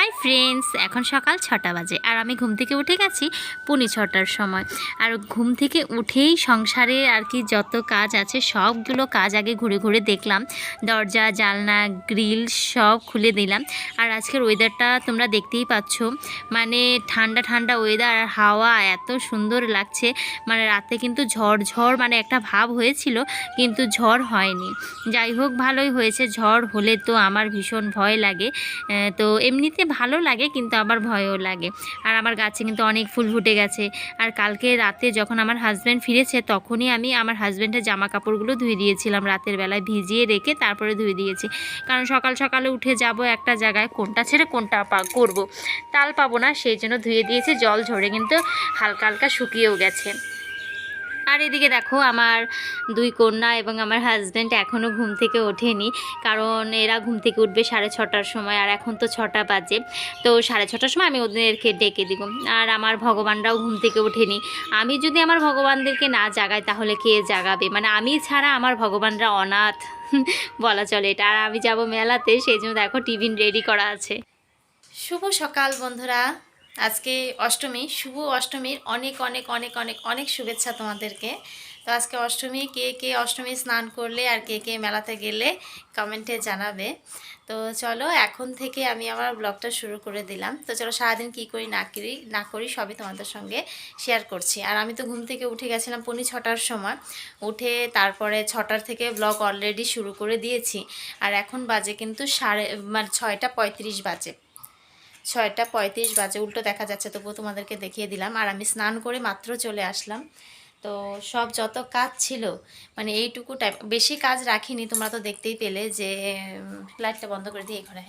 Hi friends, এখন সকাল ছটা বাজে আর আমি ঘুম থেকে উঠে গেছি পৌনে ছটার সময়। আর ঘুম থেকে উঠেই সংসারে আর কি যত কাজ আছে, সবগুলো কাজ আগে ঘুরে ঘুরে দেখলাম। দরজা জালনা গ্রিল সব খুলে দিলাম আর আজকের ওয়েদারটা তোমরা দেখতেই পাচ্ছ। মানে ঠান্ডা ঠান্ডা ওয়েদার আর হাওয়া এত সুন্দর লাগছে। মানে রাতে কিন্তু ঝড় ঝড় মানে একটা ভাব হয়েছিল, কিন্তু ঝড় হয়নি। যাই হোক, ভালোই হয়েছে। ঝড় হলে তো আমার ভীষণ ভয় লাগে। তো এমনিতে ভালো লাগে, কিন্তু আবার ভয়ও লাগে। আর আমার গাছে কিন্তু অনেক ফুল ফুটে গেছে। আর কালকে রাতে যখন আমার হাজব্যান্ড ফিরেছে, তখনই আমি আমার হাজব্যান্ডের জামা কাপড়গুলো ধুয়ে দিয়েছিলাম। রাতের বেলায় ভিজিয়ে রেখে তারপরে ধুয়ে দিয়েছি। কারণ সকাল সকালে উঠে যাব একটা জায়গায়, কোনটা ছেড়ে কোনটা পা করব। তাল পাবো না, সেই জন্য ধুয়ে দিয়েছি। জল ঝরে কিন্তু হালকা হালকা শুকিয়েও গেছে। আর এদিকে দেখো, আমার দুই কন্যা এবং আমার হাজব্যান্ড এখনও ঘুম থেকে ওঠেনি। কারণ এরা ঘুম থেকে উঠবে সাড়ে ছটার সময় আর এখন তো ছটা বাজে। তো সাড়ে ছটার সময় আমি ওদেরকে ডেকে দিব। আর আমার ভগবানরাও ঘুম থেকে ওঠেনি। আমি যদি আমার ভগবানদেরকে না জাগাই তাহলে কে জাগাবে? মানে আমি ছাড়া আমার ভগবানরা অনাথ। বলা চলে এটা। আর আমি যাব মেলাতে, সেই জন্য দেখো টিফিন রেডি করা আছে। শুভ সকাল বন্ধুরা। আজকে অষ্টমী, শুভ অষ্টমীর অনেক অনেক অনেক অনেক অনেক শুভেচ্ছা তোমাদেরকে। তো আজকে অষ্টমী, কে কে অষ্টমী স্নান করলে আর কে কে মেলাতে গেলে কমেন্টে জানাবে। তো চলো এখন থেকে আমি আমার ব্লগটা শুরু করে দিলাম। তো চলো সারাদিন কী করি, না করি না করি সবই তোমাদের সঙ্গে শেয়ার করছি। আর আমি তো ঘুম থেকে উঠে গেছিলাম পৌনে ছটার সময়। উঠে তারপরে ছটার থেকে ব্লগ অলরেডি শুরু করে দিয়েছি। আর এখন বাজে কিন্তু সাড়ে মানে ছয়টা পঁয়ত্রিশ বাজে। ছয়টা পঁয়ত্রিশ বাজে, উল্টো দেখা যাচ্ছে, তবুও তোমাদেরকে দেখিয়ে দিলাম। আর আমি স্নান করে মাত্র চলে আসলাম। তো সব যত কাজ ছিল মানে এইটুকু টাইম বেশি কাজ রাখিনি, তোমরা তো দেখতেই পেলে যে লাইটটা বন্ধ করে দিয়ে ঘরে।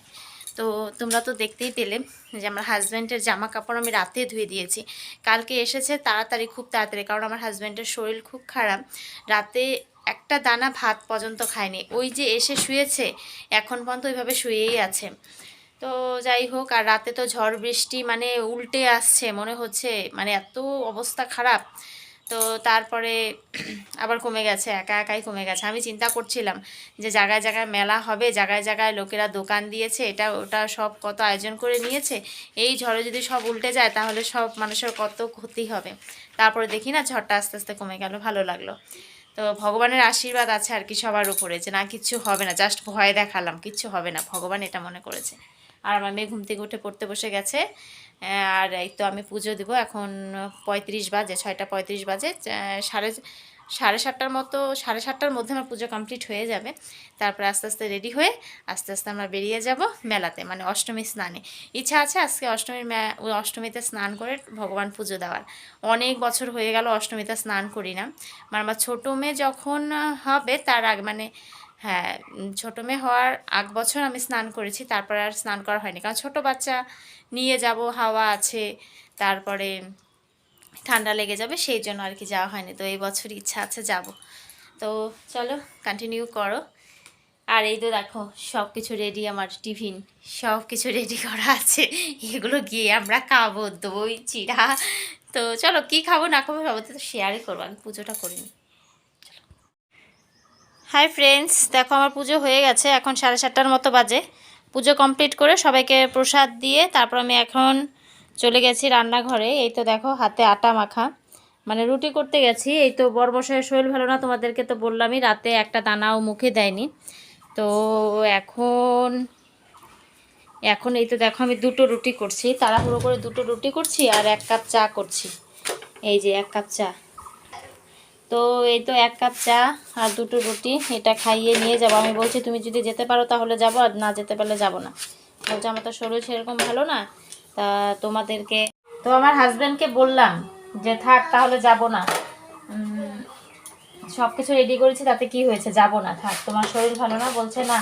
তো তোমরা তো দেখতেই পেলে যে আমার হাজব্যান্ডের জামা কাপড় আমি রাতে ধুয়ে দিয়েছি। কালকে এসেছে তাড়াতাড়ি, খুব তাড়াতাড়ি, কারণ আমার হাজব্যান্ডের শরীর খুব খারাপ। রাতে একটা দানা ভাত পর্যন্ত খায়নি। ওই যে এসে শুয়েছে, এখন পর্যন্ত ওইভাবে শুয়েই আছে। তো যাই হোক, আর রাতে তো ঝড় বৃষ্টি মানে উল্টে আসছে, মনে হচ্ছে। মানে এত অবস্থা খারাপ। তো তারপরে আবার কমে গেছে, একা একাই কমে গেছে। আমি চিন্তা করছিলাম যে জায়গায় জায়গায় মেলা হবে, জায়গায় জায়গায় লোকেরা দোকান দিয়েছে, এটা ওটা সব কত আয়োজন করে নিয়েছে। এই ঝড়ে যদি সব উল্টে যায়, তাহলে সব মানুষের কত ক্ষতি হবে। তারপরে দেখি না, ঝড়টা আস্তে আস্তে কমে গেল, ভালো লাগল। তো ভগবানের আশীর্বাদ আছে আর কি সবার উপরে, যে না, কিচ্ছু হবে না, জাস্ট ভয় দেখালাম, কিচ্ছু হবে না, ভগবান এটা মনে করেছে। আর আমার মেয়ে ঘুম থেকে উঠে পড়তে বসে গেছে। আর এই তো আমি পুজো দিব। এখন পঁয়ত্রিশ বাজে, ছয়টা পঁয়ত্রিশ বাজে। সাড়ে সাড়ে সাতটার মতো, সাড়ে সাতটার মধ্যে আমার পুজো কমপ্লিট হয়ে যাবে। তারপরে আস্তে আস্তে রেডি হয়ে আস্তে আস্তে আমরা বেরিয়ে যাব মেলাতে মানে অষ্টমী স্নানে। ইচ্ছা আছে আজকে অষ্টমীর অষ্টমীতে স্নান করে ভগবান পুজো দেওয়ার। অনেক বছর হয়ে গেল অষ্টমীতে স্নান করি না। মানে আমার ছোটো মেয়ে যখন হবে, তার আগে মানে হ্যাঁ ছোটো মেয়ে হওয়ার আগ বছর আমি স্নান করেছি, তারপর আর স্নান করা হয়নি। কারণ ছোটো বাচ্চা, নিয়ে যাব, হাওয়া আছে, তারপরে ঠান্ডা লেগে যাবে, সেই জন্য আর কি যাওয়া হয়নি। তো এই বছর ইচ্ছা আছে যাব। তো চলো কন্টিনিউ করো। আর এই তো দেখো সব কিছু রেডি আমার টিফিন সব কিছু রেডি করা আছে। এগুলো গিয়ে আমরা খাব, দই, চিড়া। তো চলো, কি খাব, না খাব সব তো শেয়ারই করব, আমি পুজোটা করিনি। হাই ফ্রেন্ডস দেখো আমার পুজো হয়ে গেছে, এখন সাড়ে সাতটার মতো বাজে। পুজো কমপ্লিট করে সবাইকে প্রসাদ দিয়ে তারপর আমি এখন চলে গেছি রান্নাঘরে। এই তো দেখো, হাতে আটা মাখা। মানে রুটি করতে গেছি। এই তো বরবসায়ের শরীর ভালো না, তোমাদেরকে তো বললামই, রাতে একটা দানাও মুখে দেয়নি। তো এখন এখন এই তো দেখো, আমি দুটো রুটি করছি। তাড়াহুড়ো করে দুটো রুটি করছি আর এক কাপ চা করছি। এই যে এক কাপ চা। তো এই তো এক কাপ চা আর দুটো রুটি, এটা খাইয়ে নিয়ে যাব। আমি বলছি, তুমি যদি যেতে পারো তাহলে যাব, আর না যেতে পারলে যাব না। বলছে, আমার তো শরীর সেরকম ভালো না, তা তোমাদেরকে তো আমার হাজব্যান্ডকে বললাম যে, থাক, তাহলে যাব না। সব কিছু রেডি করেছি, তাতে কি হয়েছে? যাব না, থাক, তোমার শরীর ভালো না? বলছে, না,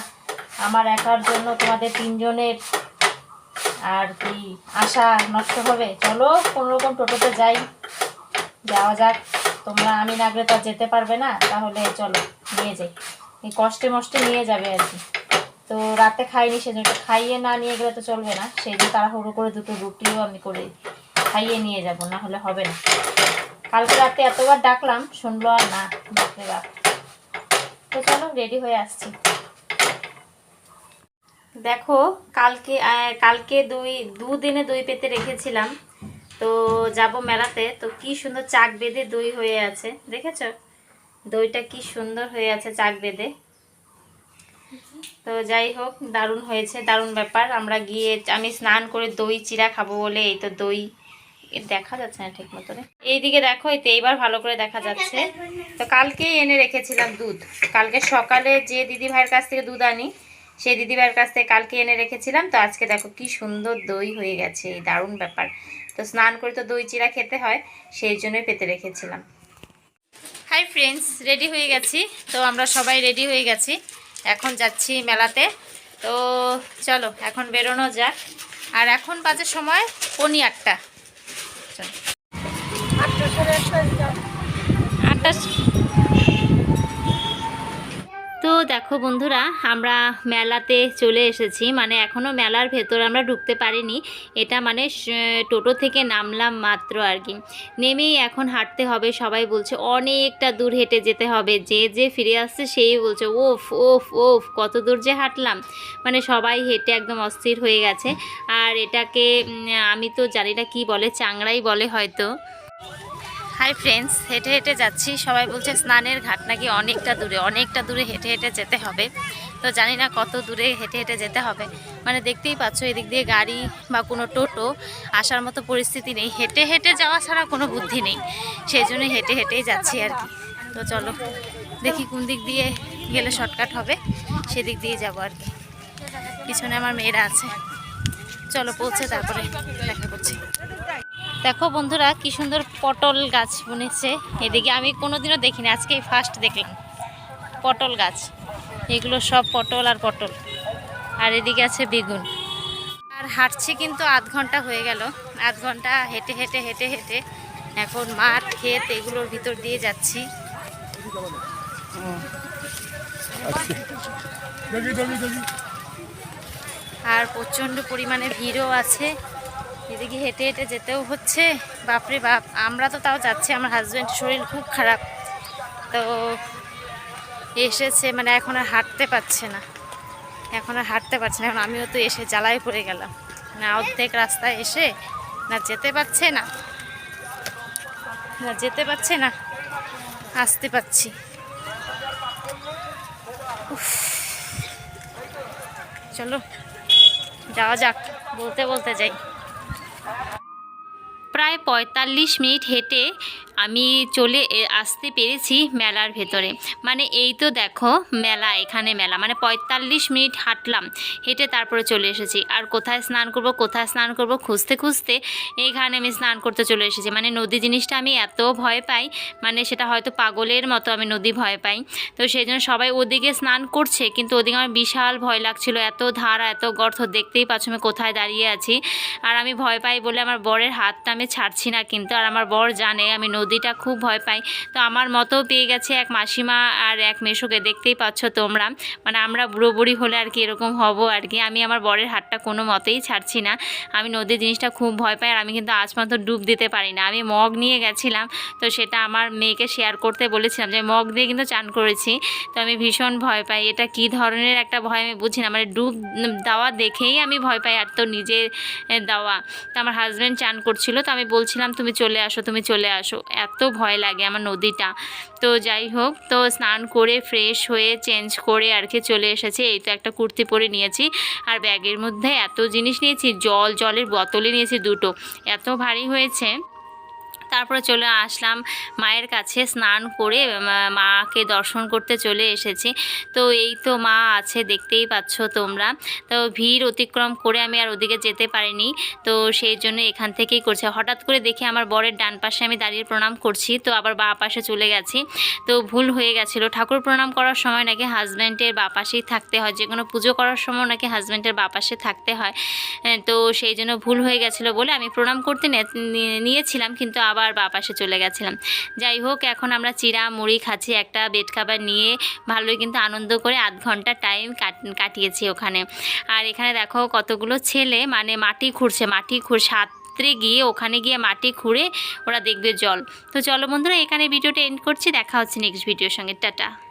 আমার একার জন্য তোমাদের তিনজনের আর কি আশা নষ্ট হবে। চলো, কোনোরকম টোটোতে যাই, যাওয়া যাক। তোমরা আমি না গেলে তো যেতে পারবে না, তাহলে চলো, নিয়ে যাই। এই কষ্টে মষ্টে নিয়ে যাবে আর কি। তো রাতে খাইনি সেজন্য খাইয়ে না নিয়ে গেলে তো চলবে না সেই জন্য তাড়াহুড়ো করে দুটো রুটিও আমি করে খাইয়ে নিয়ে যাব, না হলে হবে না। কালকে রাতে এতবার ডাকলাম, শুনলো আর না, বাপরে বাপ। তো চলো, রেডি হয়ে আসছি। দেখো, কালকে কালকে দই, দুদিনে দই পেতে রেখেছিলাম। তো যাব মেলাতে। তো কি সুন্দর চাক বেঁধে দই হয়ে আছে, দেখেছ? দইটা কি সুন্দর হয়ে আছে চাক বেঁধে। তো যাই হোক, দারুণ হয়েছে, দারুণ ব্যাপার। আমরা গিয়ে আমি স্নান করে দই চিরা খাব বলে এই তো দই দেখা যাচ্ছে না ঠিক মতো। এইদিকে দেখো, এই তো এইবার ভালো করে দেখা যাচ্ছে। তো কালকেই এনে রেখেছিলাম দুধ। কালকে সকালে যে দিদি ভাইয়ের কাছ থেকে দুধ আনি, সেই দিদি ভাইয়ের কাছ থেকে কালকে এনে রেখেছিলাম। তো আজকে দেখো কি সুন্দর দই হয়ে গেছে, এই দারুণ ব্যাপার। তো স্নান করে তো দই চিরা খেতে হয় সেই জন্যই পেতে রেখেছিলাম। হাই ফ্রেন্ডস রেডি হয়ে গেছি। তো আমরা সবাই রেডি হয়ে গেছি। এখন যাচ্ছি মেলাতে। তো চলো এখন বেরোনো যাক। আর এখন বাজে সময় পনি আটটা। চলো। আটটা দেখো বন্ধুরা, আমরা মেলাতে চলে এসেছি। মানে এখনও মেলার ভেতর আমরা ঢুকতে পারিনি। এটা মানে টোটো থেকে নামলাম মাত্র আর কি। নেমেই এখন হাঁটতে হবে, সবাই বলছে, অনেকটা দূর হেঁটে যেতে হবে। যে যে ফিরে আসছে, সেই বলছে, ওফ ওফ ওফ, কত দূর যে হাঁটলাম। মানে সবাই হেঁটে একদম অস্থির হয়ে গেছে। আর এটাকে আমি তো জানি না কী বলে, চাংড়াই বলে হয়তো। হাই ফ্রেন্ডস, হেঁটে হেঁটে যাচ্ছি। সবাই বলছে স্নানের ঘাট নাকি অনেকটা দূরে অনেকটা দূরে হেঁটে হেঁটে যেতে হবে। তো জানি না কত দূরে হেঁটে হেঁটে যেতে হবে। মানে দেখতেই পাচ্ছ, এদিক দিয়ে গাড়ি বা কোনো টোটো আসার মতো পরিস্থিতি নেই। হেঁটে হেঁটে যাওয়া ছাড়া কোনো বুদ্ধি নেই। সেই জন্য হেঁটে হেঁটেই যাচ্ছি আর কি। তো চলো, দেখি কোন দিক দিয়ে গেলে শর্টকাট হবে। সেদিক দিয়ে যাব আর কি। পিছনে আমার মেয়েরা আছে। চলো পৌঁছে তারপরে দেখা করছি। দেখো বন্ধুরা কি সুন্দর পটল গাছ বুনেছে। এদিকে আমি কোনোদিনও দেখিনি আজকে ফার্স্ট দেখলাম। পটল গাছ এগুলো সব পটল আর পটল। আর এদিকে আছে বেগুন। আর হাঁটছি কিন্তু আধ ঘণ্টা হয়ে গেল। আধ ঘণ্টা হেঁটে হেঁটে হেঁটে হেঁটে এখন মাঠ ক্ষেত এগুলোর ভিতর দিয়ে যাচ্ছি। আর প্রচণ্ড পরিমাণে ভিড়ও আছে। এদিকে হেঁটে হেঁটে যেতেও হচ্ছে। বাপরে বাপ, আমরা তো তাও যাচ্ছি। আমার হাজব্যান্ড শরীর খুব খারাপ। তো এসেছে মানে এখন আর হাঁটতে পারছে না। এখন আর হাঁটতে পারছে না। এখন আমিও তো এসে জ্বালায় পড়ে গেলাম। না অর্ধেক রাস্তায় এসে, না যেতে পারছে না। না যেতে পারছে না, আসতে পারছি। উফ। চলো, যাওয়া যাক। বলতে বলতে যাই। প্রায় পঁয়তাল্লিশ মিনিট হেঁটে আমি চলে আসতে পেরেছি মেলার ভেতরে। মানে এই তো দেখো মেলা, এখানে মেলা। মানে পঁয়তাল্লিশ মিনিট হাঁটলাম, হেঁটে তারপরে চলে এসেছি। আর কোথায় স্নান করব, কোথায় স্নান করব খুঁজতে খুঁজতে এইখানে আমি স্নান করতে চলে এসেছি। মানে নদী জিনিসটা আমি এত ভয় পাই মানে সেটা হয়তো পাগলের মতো আমি নদী ভয় পাই। তো সেই জন্য সবাই ওদিকে স্নান করছে, কিন্তু ওদিকে আমার বিশাল ভয় লাগছিল। এত ধারা, এত গর্ত, দেখতেই পাচ্ছ আমি কোথায় দাঁড়িয়ে আছি। আর আমি ভয় পাই বলে আমার বরের হাতটা আমি ছাড়ছি না কিন্তু, আর আমার বর জানে আমি নদীটা খুব ভয় পাই তো আমার মতো পেয়ে গেছে এক মাসিমা আর এক মেশোকে দেখতেই পাচ্ছ তোমরা। মানে আমরা বুড়ো বুড়ি হলে আর কি এরকম হব আর কি। আমি আমার বরের হাতটা কোনো মতেই ছাড়ছি না। আমি নদীর জিনিসটা খুব ভয় পাই আর আমি কিন্তু আজ পর্যন্ত ডুব দিতে পারি না। আমি মগ নিয়ে গেছিলাম। তো সেটা আমার মেয়েকে শেয়ার করতে বলেছিলাম যে, মগ দিয়ে কিন্তু চান করেছি। তো আমি ভীষণ ভয় পাই। এটা কি ধরনের একটা ভয় আমি বুঝি না। মানে ডুব দেওয়া দেখেই আমি ভয় পাই আর তো নিজে দেওয়া। তো আমার হাজব্যান্ড চান করছিল। তো আমি বলছিলাম, তুমি চলে আসো, তুমি চলে আসো। এত ভয় লাগে আমার নদীটা। তো যাই হোক, তো স্নান করে ফ্রেশ হয়ে চেঞ্জ করে আর কি চলে এসেছি। এই তো একটা কুর্তি পরে নিয়েছি আর ব্যাগের মধ্যে এত জিনিস নিয়েছি, জল, জলের বোতলে নিয়েছি দুটো। এত ভারী হয়েছে। তারপরে চলে আসলাম মায়ের কাছে স্নান করে মাকে দর্শন করতে চলে এসেছি। তো এই তো মা আছে, দেখতেই পাচ্ছ তোমরা। তো ভিড় অতিক্রম করে আমি আর ওদিকে যেতে পারিনি। তো সেই জন্য এখান থেকেই করছে। হঠাৎ করে দেখে আমার বরের ডান পাশে আমি দাঁড়িয়ে প্রণাম করছি। তো আবার বা পাশে চলে গেছি। তো ভুল হয়ে গেছিল। ঠাকুর প্রণাম করার সময় নাকি হাজব্যান্ডের বা পাশেই থাকতে হয়। যে কোনো পুজো করার সময় নাকি হাজব্যান্ডের বা পাশে থাকতে হয়। তো সেই জন্য ভুল হয়ে গেছিল বলে আমি প্রণাম করতে নিয়েছিলাম। কিন্তু আবার বা পাশে চলে গেছিলাম। যাই হোক, এখন আমরা চিরা মুড়ি খাচ্ছি, একটা বেড খাবার নিয়ে। ভালোই কিন্তু আনন্দ করে আধ ঘণ্টা টাইম কাটিয়েছি ওখানে। আর এখানে দেখো কতগুলো ছেলে মানে মাটি খুঁড়ছে, মাটি খুঁড় সাঁতরে গিয়ে ওখানে গিয়ে মাটি খুঁড়ে ওরা দেখবে জল। তো চলো বন্ধুরা, এখানে ভিডিওটা এন্ড করছি, দেখা হচ্ছে নেক্সট ভিডিওর সঙ্গে। টাটা।